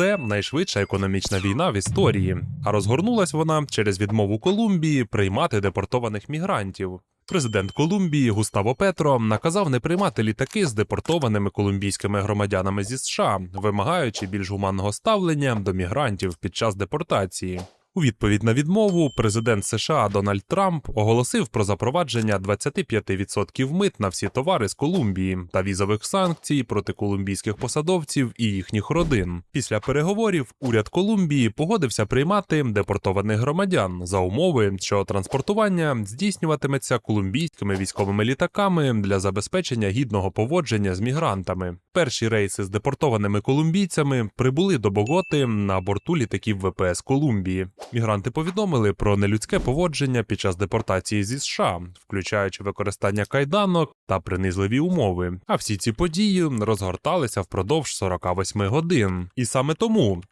Це найшвидша економічна війна в історії, а розгорнулась вона через відмову Колумбії приймати депортованих мігрантів. Президент Колумбії Густаво Петро наказав не приймати літаки з депортованими колумбійськими громадянами зі США, вимагаючи більш гуманного ставлення до мігрантів під час депортації. У відповідь на відмову президент США Дональд Трамп оголосив про запровадження 25% мит на всі товари з Колумбії та візових санкцій проти колумбійських посадовців і їхніх родин. Після переговорів уряд Колумбії погодився приймати депортованих громадян за умови, що транспортування здійснюватиметься колумбійськими військовими літаками для забезпечення гідного поводження з мігрантами. Перші рейси з депортованими колумбійцями прибули до Боготи на борту літаків ВПС Колумбії. Мігранти повідомили про нелюдське поводження під час депортації зі США, включаючи використання кайданок та принизливі умови. А всі ці події розгорталися впродовж 48 годин. І саме тому